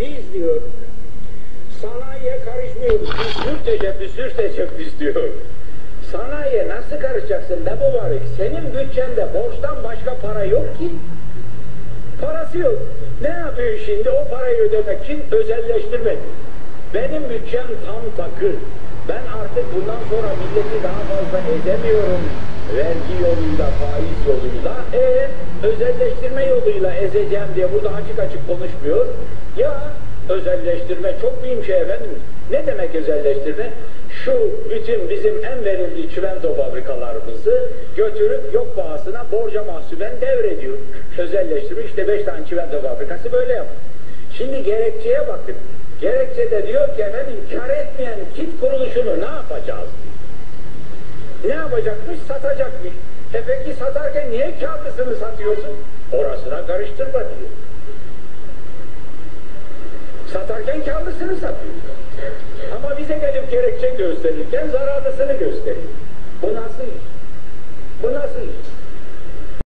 Biz diyor sanayiye karışmıyoruz. Biz Türk teşebbüs, diyor. Sanayiye nasıl karışacaksın be mübarek? Senin bütçende borçtan başka para yok ki. Parası yok. Ne yapıyor şimdi? O parayı ödemek için özelleştirme. Benim bütçem tam takır. Ben artık bundan sonra milleti daha fazla ezemiyorum. Vergi yoluyla, faiz yoluyla, e, özelleştirme yoluyla ezeceğim diye burada açık açık konuşmuyor. Ya özelleştirme çok mühim şey efendim. Ne demek özelleştirme? Şu bütün bizim en verimli çimento fabrikalarımızı götürüp yok pahasına borca mahsuben devrediyor. Özelleştirme işte beş tane çimento fabrikası böyle yap. Şimdi gerekçeye bakın. Gerekçede diyor ki efendim kar etmeyen kit kuruluşunu ne yapacağız? Ne yapacakmış? Satacakmış. E peki satarken niye kağıtlısını satıyorsun? Orasına karıştırma diyor. Satarken kağıtlısını satıyor. Ama bize gelip gerekçe gösterirken zararlısını gösteriyor. Bu nasıl